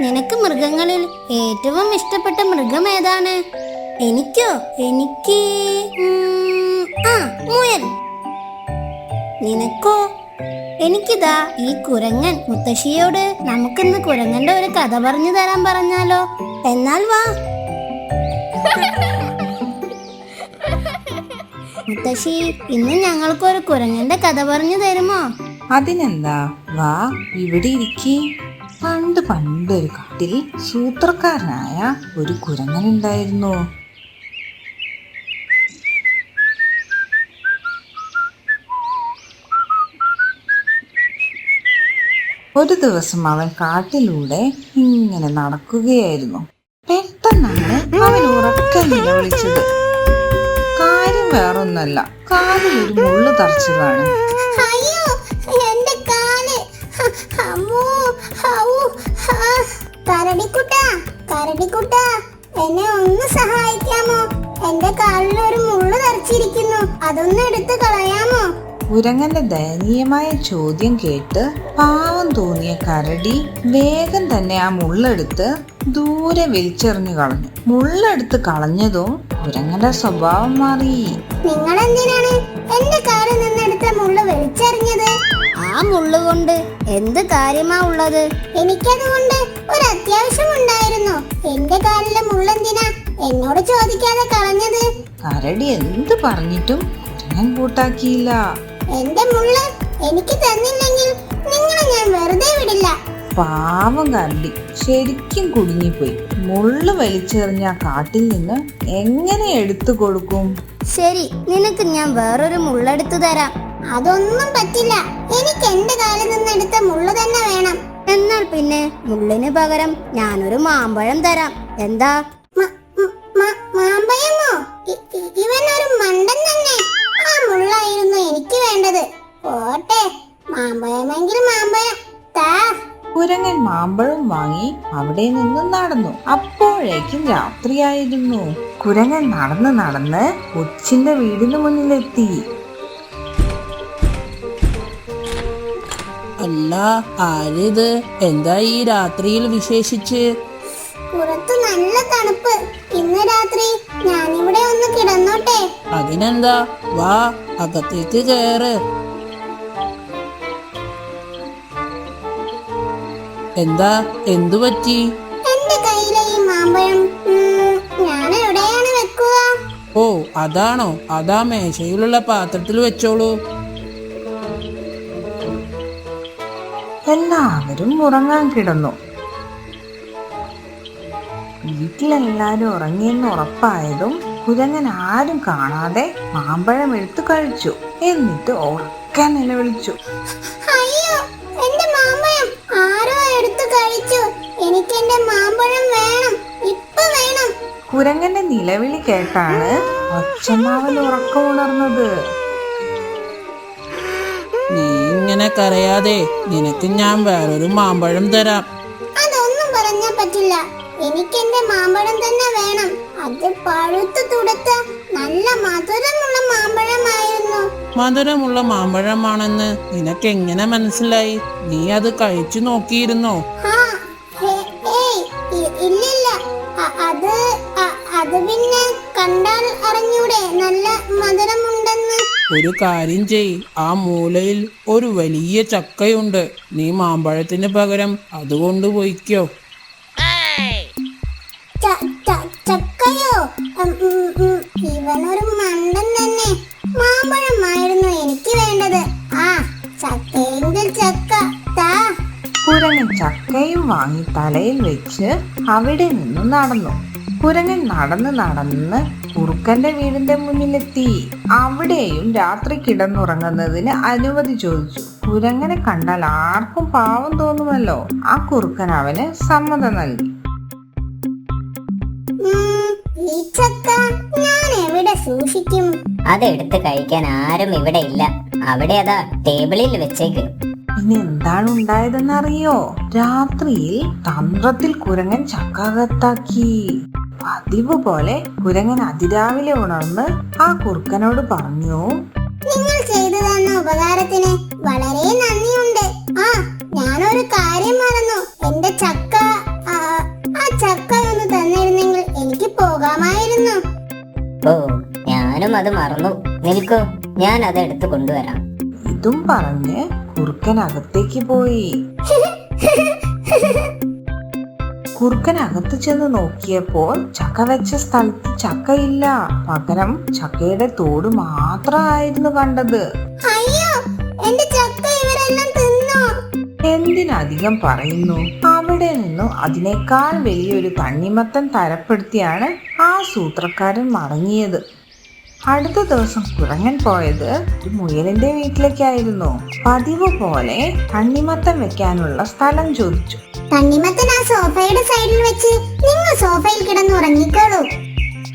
നിനക്ക് മൃഗങ്ങളിൽ ഏറ്റവും ഇഷ്ടപ്പെട്ട മൃഗം ഏതാണ്? എനിക്കോ? എനിക്ക് ആ മുയൽ. നിനക്കോ? എനിക്കിതാ ഈ കുരങ്ങൻ. മുത്തശ്ശിയോട് നമുക്കിന്ന് കുരങ്ങന്റെ ഒരു കഥ പറഞ്ഞു തരാൻ പറഞ്ഞാലോ? എന്നാൽ വാ. മുത്തശ്ശി ഇന്ന് ഞങ്ങൾക്കൊരു കുരങ്ങന്റെ കഥ പറഞ്ഞു തരുമോ? അതിനെന്താ? വാ ഇവിടെ ഇരിക്കി. പണ്ട് പണ്ട് ഒരു കാട്ടിൽ സൂത്രക്കാരനായ ഒരു കുരങ്ങൻ ഉണ്ടായിരുന്നു. ഒരു ദിവസം അവൻ കാട്ടിലൂടെ ഇങ്ങനെ നടക്കുകയായിരുന്നു. പെട്ടെന്നാണ് അവൻ ഉറക്കെ നിലവിളിച്ചത്. കാര്യം വേറൊന്നല്ല. കാലിൽ ഒരു മുള്ളു തറച്ചതാണ് കരടിക്കുട്ട കരടിക്കുട്ട എന്നെ ഒന്ന് സഹായിക്കാമോ? എന്റെ കാലിൽ ഒരു മുള്ളു തറച്ചിരിക്കുന്നു. അതൊന്ന് എടുത്തു കളയാമോ? ഉരങ്ങന്റെ ദയനീയമായ ചോദ്യം കേട്ട് പാവം തോന്നിയ കരടി വേഗം തന്നെ ആ മുള്ളെടുത്ത് ദൂരെ വലിച്ചെറിഞ്ഞു കളഞ്ഞു. മുള്ളെടുത്ത് കളഞ്ഞതും കുരങ്ങന്റെ സ്വഭാവം മാറി. നിങ്ങൾ എന്തിനാണ് എന്റെ കാലിൽ നിന്നെടുത്ത മുള്ളു വലിച്ചെറിഞ്ഞത്? ആ മുള്ളു കൊണ്ട് എന്ത് കാര്യമാ ഉള്ളത്? എനിക്കതുകൊണ്ട് ഒരു അത്യാവശ്യം ഉണ്ടായിരുന്നു. എന്റെ കാറിലെ മുള്ളെന്തിനാ എന്നോട് ചോദിക്കാതെ കളഞ്ഞത്? കരടി എന്ത് പറഞ്ഞിട്ടും ഞാൻ കൂട്ടാക്കിയില്ല. എന്റെ മുള്ള് എനിക്ക് തന്നില്ലെങ്കിൽ നിങ്ങളെ ഞാൻ വെറുതെ വിടില്ല. പാവം കരടി. ശരിക്കും കുടുങ്ങിപ്പോയി. മുള്ളു വലിച്ചെറിഞ്ഞ കാട്ടിൽ നിന്ന് എങ്ങനെ എടുത്തു കൊടുക്കും? ശരി നിനക്ക് ഞാൻ വേറൊരു മുള്ളെടുത്തു തരാം. അതൊന്നും പറ്റില്ല. എനിക്ക് എന്റെ കാലിൽ നിന്ന് എടുത്ത മുള്ളു തന്നെ വേണം. എന്നാൽ പിന്നെ മുള്ളിന് പകരം ഞാനൊരു മാമ്പഴം തരാം. എന്താ? വാങ്ങി അവിടെ നിന്നും നടന്നു. അപ്പോഴേക്കും രാത്രിയായിരുന്നു. കുരങ്ങൻ നടന്ന് നടന്ന് കൊച്ചിന്റെ വീടിന് മുന്നിലെത്തി. അല്ല ആരിത്? എന്താ ഈ രാത്രിയിൽ വിശേഷിച്ച്? പുറത്ത് നല്ല തണുപ്പ്. ഇന്ന് രാത്രി ഞാനിവിടെ ഒന്ന് കിടന്നോട്ടെ. അതിനെന്താ? വാ അകത്തേക്ക് കയറ് എന്താ? എന്തു പറ്റി? എന്റെ കയ്യിലെ ഈ മാമ്പഴം ഞാൻ എവിടെയാണ് വെക്കുക? ഓ അതാണോ. അതാ മേശയിലുള്ള പാത്രത്തിൽ വെച്ചോളൂ. എല്ലാവരും ഉറങ്ങാൻ കിടന്നു. വീട്ടിലെല്ലാരും ഉറങ്ങിയെന്ന് ഉറപ്പായതും കുരങ്ങൻ ആരും കാണാതെ മാമ്പഴം എടുത്തു കഴിച്ചു. എന്നിട്ട് ഉറക്കാൻ നിലവിളിച്ചു. എന്റെ മാമ്പഴം വേണം. ഇപ്പൊ വേണം. കുരങ്ങന്റെ നിലവിളി കേട്ടാണ് ഒച്ചമാവൻ ഉറക്കം ഉണർന്നത്. നീ ഇങ്ങനെ കരയാതെ നിനക്ക് ഞാൻ വേറൊരു മാമ്പഴം തരാം. അതൊന്നും പറഞ്ഞാ പറ്റില്ല. എനിക്ക് എന്റെ മാമ്പഴം തന്നെ വേണം. അത് പഴുത്തു തുടുത്ത നല്ല മധുരമുള്ള മാമ്പഴമായിരുന്നു. മധുരമുള്ള മാമ്പഴമാണെന്ന് നിനക്ക് എങ്ങനെ മനസ്സിലായി? നീ അത് കഴിച്ചു നോക്കിയിരുന്നോ? അറിഞ്ഞൂടെ നല്ല മധുരമുണ്ടെന്ന്. ഒരു കാര്യം ചെയ് ആ മൂലയിൽ ഒരു വലിയ ചക്കയുണ്ട്. നീ മാമ്പഴത്തിന് പകരം അതുകൊണ്ട് പോയിക്കോ ച- ച- ചക്കയോ? ഇവനൊരു മണ്ടൻ തന്നെ. മാമ്പഴമായിരുന്നു എനിക്ക് വേണ്ടത്. ആ ചക്കയെങ്കിൽ ചക്ക. താ കുരങ്ങൻ ചക്കയും വാങ്ങി തലയിൽ വെച്ച് അവിടെ നിന്ന് നടന്നു. കുരങ്ങൻ നടന്ന് നടന്ന് കുറുക്കന്റെ വീടിന്റെ മുന്നിലെത്തി. അവിടെയും രാത്രി കിടന്നുറങ്ങുന്നതിന് അനുമതി ചോദിച്ചു. കുരങ്ങനെ കണ്ടാൽ ആർക്കും പാവം തോന്നുമല്ലോ. ആ കുറുക്കൻ അവന് സമ്മതം നൽകി. ഞാൻ എവിടെ സൂക്ഷിക്കും? അതെടുത്ത് കഴിക്കാൻ ആരും ഇവിടെ ഇല്ല. അവിടെ അതാ ടേബിളിൽ വെച്ചേക്ക്. ഇനി എന്താണ് ഉണ്ടായതെന്നറിയോ? രാത്രിയിൽ തന്ത്രത്തിൽ കുരങ്ങൻ ചക്കാകത്താക്കി പതിവ് പോലെ കുരങ്ങൻ അതിരാവിലെ ഉണർന്ന് ആ കുറുക്കനോട് പറഞ്ഞു നിങ്ങൾ ചെയ്തു തന്ന ഉപകാരത്തിന് വളരെ നന്ദിയുണ്ട്. ആ ഞാനൊരു കാര്യം മറന്നു. എന്റെ ചക്ക ആ ചക്ക ഒന്ന് തന്നിരുന്നെങ്കിൽ എനിക്ക് പോകാമായിരുന്നു. ഓ ഞാനും അത് മറന്നു. നിൽക്കോ ഞാൻ അത് എടുത്തു കൊണ്ടുവരാം. ഇതും പറഞ്ഞ് കുറുക്കൻ അകത്തേക്ക് പോയി. കുറുക്കൻ അകത്ത് ചെന്ന് നോക്കിയപ്പോൾ ചക്ക വെച്ച സ്ഥലത്ത് ചക്കയില്ല. പകരം ചക്കയുടെ തോട് മാത്രമായിരുന്നു കണ്ടത്. എന്തിനധികം പറയുന്നു? അവിടെ നിന്നും അതിനേക്കാൾ വലിയൊരു തണ്ണിമത്തൻ തരപ്പെടുത്തിയാണ് ആ സൂത്രക്കാരൻ മടങ്ങിയത്. അടുത്ത ദിവസം കുരങ്ങൻ പോയത് ഒരു മുയലിന്റെ വീട്ടിലേക്കായിരുന്നു. പതിവ് പോലെ തണ്ണിമത്തം വെക്കാനുള്ള സ്ഥലം ചോദിച്ചു. തണ്ണിമത്തൻ ആ സോഫയുടെ സൈഡിൽ വെച്ച് നിങ്ങൾ സോഫയിൽ കിടന്നുറങ്ങിക്കോളൂ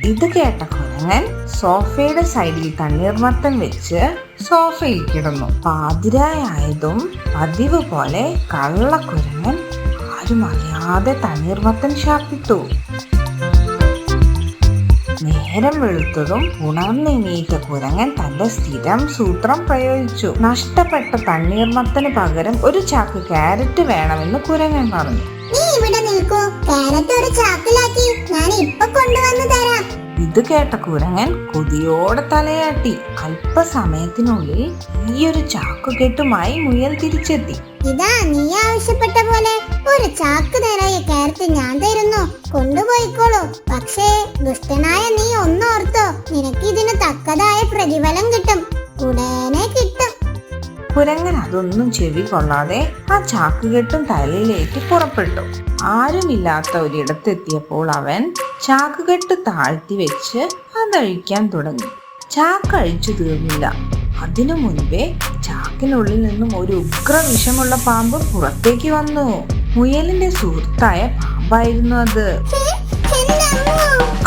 ഇത് കേട്ട കുരങ്ങൻ സോഫയുടെ സൈഡിൽ തണ്ണീർമത്തൻ വെച്ച് സോഫയിൽ കിടന്നു. പാതിരായായതും പതിവ് പോലെ കള്ളക്കുരങ്ങൻ ആരും അറിയാതെ തണ്ണീർമത്തൻ ശാപ്പിട്ടു നേരം വെളുത്തതും ഉണർന്നെണീറ്റ കുരങ്ങൻ തന്റെ സ്ഥിരം സൂത്രം പ്രയോഗിച്ചു. നഷ്ടപ്പെട്ട തണ്ണീർമത്തിന് പകരം ഒരു ചാക്ക് ക്യാരറ്റ് വേണമെന്ന് കുരങ്ങൻ പറഞ്ഞു. നീ ഇവിടെ നിൽക്കൂ. ഒരു ചാക്കിലാക്കി ഞാൻ ഇപ്പൊ കൊണ്ടുവന്നു തരാം. ഇത് കേട്ട കുരങ്ങൻ കൊതിയോടെ തലയാട്ടി. അല്പസമയത്തിനുള്ളിൽ ഈ ഒരു ചാക്കുകെട്ടുമായി മുയൽ തിരിച്ചെത്തി. ഇതാ നീ ആവശ്യപ്പെട്ട പോലെ ഒരു ചാക്ക് നിറയെ കാരറ്റ് ഞാൻ തരുന്നു. കൊണ്ടുപോയിക്കോളൂ. പക്ഷേ ദുഷ്ടനായ കുരങ്ങൻ അതൊന്നും ചെവി കൊള്ളാതെ ആ ചാക്കുകെട്ടും തലയിലേക്ക് പുറപ്പെട്ടു. ആരുമില്ലാത്ത ഒരിടത്തെത്തിയപ്പോൾ അവൻ ചാക്കുകെട്ട് താഴ്ത്തി വെച്ച് അതഴിക്കാൻ തുടങ്ങി. ചാക്ക് അഴിച്ചു തീർന്നില്ല. അതിനു മുൻപേ ചാക്കിനുള്ളിൽ നിന്നും ഒരു ഉഗ്ര വിഷമുള്ള പാമ്പ് പുറത്തേക്ക് വന്നു. മുയലിന്റെ സുഹൃത്തായ പാമ്പായിരുന്നു അത്.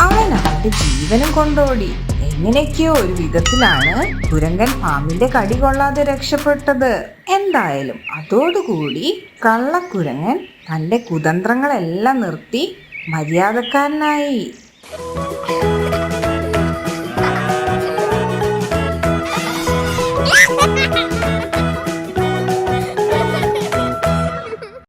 അവൻ അവന്റെ ജീവനും കൊണ്ടോടി. എങ്ങനെയൊക്കെയോ ഒരു വിധത്തിലാണ് കുരങ്ങൻ പാമ്പിന്റെ കടി കൊള്ളാതെ രക്ഷപ്പെട്ടത്. എന്തായാലും അതോടുകൂടി കള്ളക്കുരങ്ങൻ തന്റെ കുതന്ത്രങ്ങളെല്ലാം നിർത്തി മര്യാദക്കാരനായി.